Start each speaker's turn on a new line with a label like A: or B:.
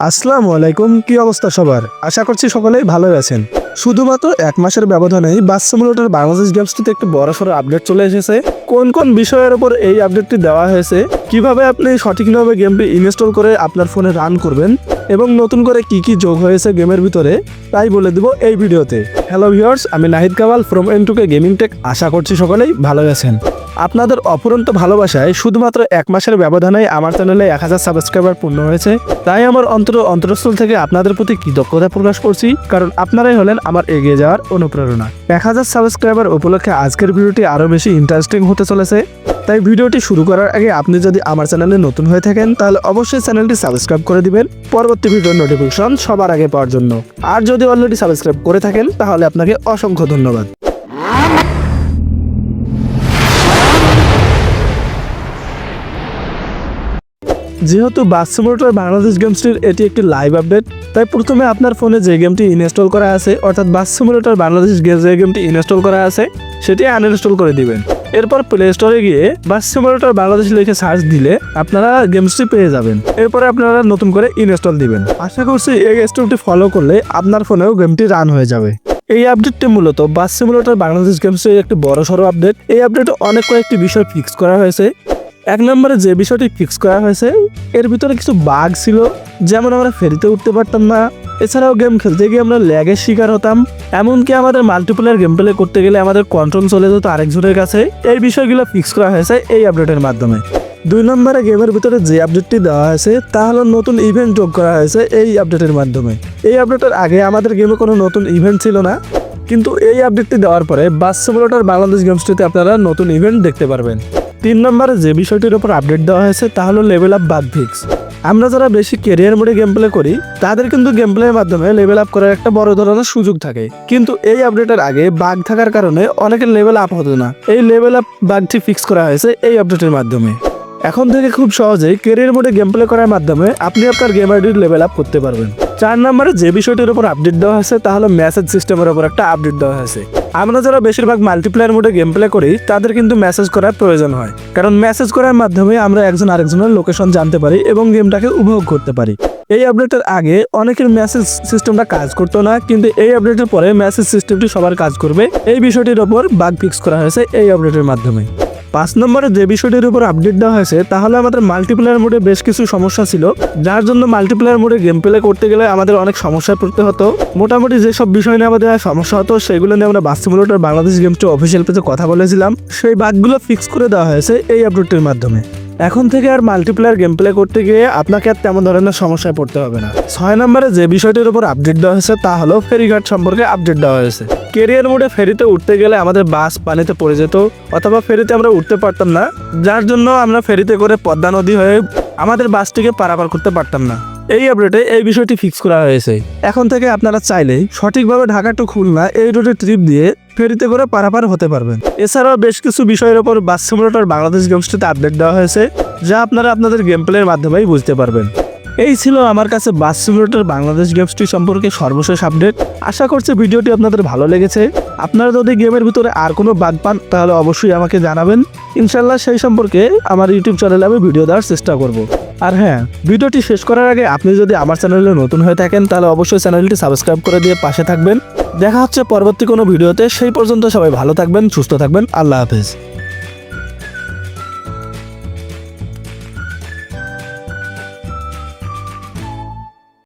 A: আসসালামু আলাইকুম, কি অবস্থা সবার? আশা করছি সকলেই ভালো আছেন। শুধুমাত্র এক মাসের ব্যবধানেই বাস সিমুলেটর বাংলাদেশ গেমসটিতে একটি বড়সড় আপডেট চলে এসেছে। কোন কোন বিষয়ের উপর এই আপডেটটি দেওয়া হয়েছে? কীভাবে আপনি সঠিকভাবে গেমটি ইনস্টল করে আপনার ফোনে রান করবেন? এবং নতুন করে কি কি যোগ হয়েছে গেমের ভিতরে? তাই বলে দিব এই ভিডিওতে। হ্যালো ভিউয়ার্স আমি Nahid Kawal from N two K gaming tech আশা করছি সকলেই ভালো আছেন। আপনাদের অফুরন্ত ভালোবাসায় শুধুমাত্র এক মাসের ব্যবধানে আমার চ্যানেলে এক হাজার সাবস্ক্রাইবার পূর্ণ হয়েছে। তাই আমার অন্তর অন্তরস্থল থেকে আপনাদের প্রতি কৃতজ্ঞতা প্রকাশ করছি, কারণ আপনারাই হলেন আমার এগিয়ে যাওয়ার অনুপ্রেরণা। এক হাজার সাবস্ক্রাইবার উপলক্ষে আজকের ভিডিওটি আরও বেশি ইন্টারেস্টিং হতে চলেছে। তাই ভিডিওটি শুরু করার আগে আপনি যদি আমার চ্যানেলে নতুন হয়ে থাকেন, তাহলে অবশ্যই চ্যানেলটি সাবস্ক্রাইব করে দিবেন। পরবর্তী ভিডিওর নোটিফিকেশন সবার আগে পাওয়ার জন্য। আর যদি অলরেডি সাবস্ক্রাইব করে থাকেন, তাহলে আপনাকে অসংখ্য ধন্যবাদ। যেহেতু বাস সিমুলেটর বাংলাদেশ গেমসটির এটি একটি লাইভ আপডেট তাই প্রথমে আপনার ফোনে যে গেমটি ইনস্টল করা আছে, অর্থাৎ বাস সিমুলেটর বাংলাদেশ যে গেমটি ইনস্টল করা আছে, সেটি আনইনস্টল করে দিবেন। এরপর প্লে স্টোরে গিয়ে বাস সিমুলেটর বাংলাদেশ লিখে সার্চ দিলে আপনারা গেমসটি পেয়ে যাবেন। এরপরে আপনারা নতুন করে ইনস্টল দিবেন। আশা করছি এই স্টেপটি ফলো করলে আপনার ফোনেও গেমটি রান হয়ে যাবে। এই আপডেটটি মূলত বাস সিমুলেটর বাংলাদেশ গেমসের একটি বড় সড়ো আপডেট এই আপডেটে অনেক কয়েকটি বিষয় ফিক্স করা হয়েছে। এক নম্বরে যে বিষয়টি ফিক্স করা হয়েছে, এর ভিতরে কিছু বাগ ছিল, যেমন আমরা ফেরিতে উঠতে পারতাম না। এছাড়াও গেম খেলতে গিয়ে আমরা ল্যাগের শিকার হতাম। এমনকি আমাদের মাল্টিপ্লেয়ার গেম প্লে করতে গেলে আমাদের কন্ট্রোল চলে যেত আরেকজনের কাছে। এই বিষয়গুলো ফিক্স করা হয়েছে এই আপডেটের মাধ্যমে। দুই নম্বরে গেমের ভিতরে যে আপডেটটি দেওয়া হয়েছে, তা হলো নতুন ইভেন্ট যোগ করা হয়েছে এই আপডেটের মাধ্যমে। এই আপডেটের আগে আমাদের গেমে কোনো নতুন ইভেন্ট ছিল না। কিন্তু এই আপডেটটি দেওয়ার পরে বাস বাংলাদেশ গেমসটিতে আপনারা নতুন ইভেন্ট দেখতে পারবেন। তিন নম্বরে যে বিষয়টির উপর আপডেট দেওয়া হয়েছে, তা হলো লেভেল আপ বাগ ফিক্স আমরা যারা বেশি কেরিয়ার মোডে গেম প্লে করি, তাদের কিন্তু গেম প্লের মাধ্যমে লেভেল আপ করার একটা বড় ধরনের সুযোগ থাকে। কিন্তু এই আপডেটের আগে বাঘ থাকার কারণে অনেকের লেভেল আপ হতো না। এই লেভেল আপ বাগটি ফিক্স করা হয়েছে এই আপডেটের মাধ্যমে। এখন থেকে খুব সহজেই কেরিয়ার মোডে গেম প্লে করার মাধ্যমে আপনি আপনার গেম আইডির লেভেল আপ করতে পারবেন। চার নম্বরে যে বিষয়টির উপর আপডেট দেওয়া হয়েছে, তা হলো মেসেজ সিস্টেমের উপর একটা আপডেট দেওয়া হয়েছে। আমরা যারা বেশিরভাগ মাল্টিপ্লেয়ার মোডে গেম প্লে করি, তাদের কিন্তু মেসেজ করার প্রয়োজন হয়। কারণ মেসেজ করার মাধ্যমে আমরা একজন আরেকজনের লোকেশন জানতে পারি এবং গেমটাকে উপভোগ করতে পারি। এই আপডেটের আগে অনেকের মেসেজ সিস্টেমটা কাজ করতো না, কিন্তু এই আপডেটের পরে মেসেজ সিস্টেমটি সবার কাজ করবে। এই বিষয়টির ওপর বাগ ফিক্স করা হয়েছে এই আপডেটের মাধ্যমে। পাঁচ নম্বরে যে বিষয়টির উপর আপডেট দেওয়া হয়েছে, তাহলে আমাদের মাল্টিপ্লেয়ার মোডে বেশ কিছু সমস্যা ছিল। যার জন্য মাল্টিপ্লেয়ার মোডে গেম প্লে করতে গেলে আমাদের অনেক সমস্যায় পড়তে হতো। মোটামুটি যেসব বিষয় নিয়ে আমাদের সমস্যা হতো, সেগুলো নিয়ে আমরা বাস্তুমূলটার বাংলাদেশ গেমসটি অফিসিয়াল পেজে কথা বলেছিলাম। সেই বাঘগুলো ফিক্স করে দেওয়া হয়েছে এই আপডেটটির মাধ্যমে। এখন থেকে আর মাল্টিপ্লেয়ার গেম প্লে করতে গিয়ে আপনাকে আর তেমন ধরনের সমস্যায় পড়তে হবে না। ছয় নম্বরে যে বিষয়টির উপর আপডেট দেওয়া হয়েছে তা হলো ফেরিঘাট সম্পর্কে আপডেট দেওয়া হয়েছে। কেরিয়ার মোডে ফেরিতে উঠতে গেলে আমাদের বাস পানিতে পড়ে যেত, অথবা ফেরিতে আমরা উঠতে পারতাম না। যার জন্য আমরা ফেরিতে করে পদ্মা নদী হয়ে আমাদের বাসটিকে পারাপার করতে পারতাম না। এই আপডেটে এই বিষয়টি ফিক্স করা হয়েছে। এখন থেকে আপনারা চাইলেই সঠিকভাবে ঢাকা টু খুলনা এই রুটে ট্রিপ দিয়ে ফেরিতে করে পারাপার হতে পারবেন। এছাড়াও বেশ কিছু বিষয়ের উপর বাস সিমুলেটর বাংলাদেশ গেমসটিতে আপডেট দেওয়া হয়েছে, যা আপনারা আপনাদের গেম প্লের মাধ্যমেই বুঝতে পারবেন। এই ছিল আমার কাছে বাস সিমুলেটর বাংলাদেশ গেমসটি সম্পর্কে সর্বশেষ আপডেট আশা করছি ভিডিওটি আপনাদের ভালো লেগেছে। আপনারা যদি গেমের ভিতরে আর কোনো বাদ পান, তাহলে অবশ্যই আমাকে জানাবেন। ইনশাল্লাহ সেই সম্পর্কে আমার ইউটিউব চ্যানেলে আমি ভিডিও দেওয়ার চেষ্টা করব। আর হ্যাঁ ভিডিওটি শেষ করার আগে আপনি যদি আমার চ্যানেলে নতুন হয়ে থাকেন, তাহলে অবশ্যই চ্যানেলটি সাবস্ক্রাইব করে দিয়ে পাশে থাকবেন। দেখা হচ্ছে পরবর্তী কোনো ভিডিওতে, সেই পর্যন্ত সবাই ভালো থাকবেন, সুস্থ থাকবেন। আল্লাহ হাফেজ।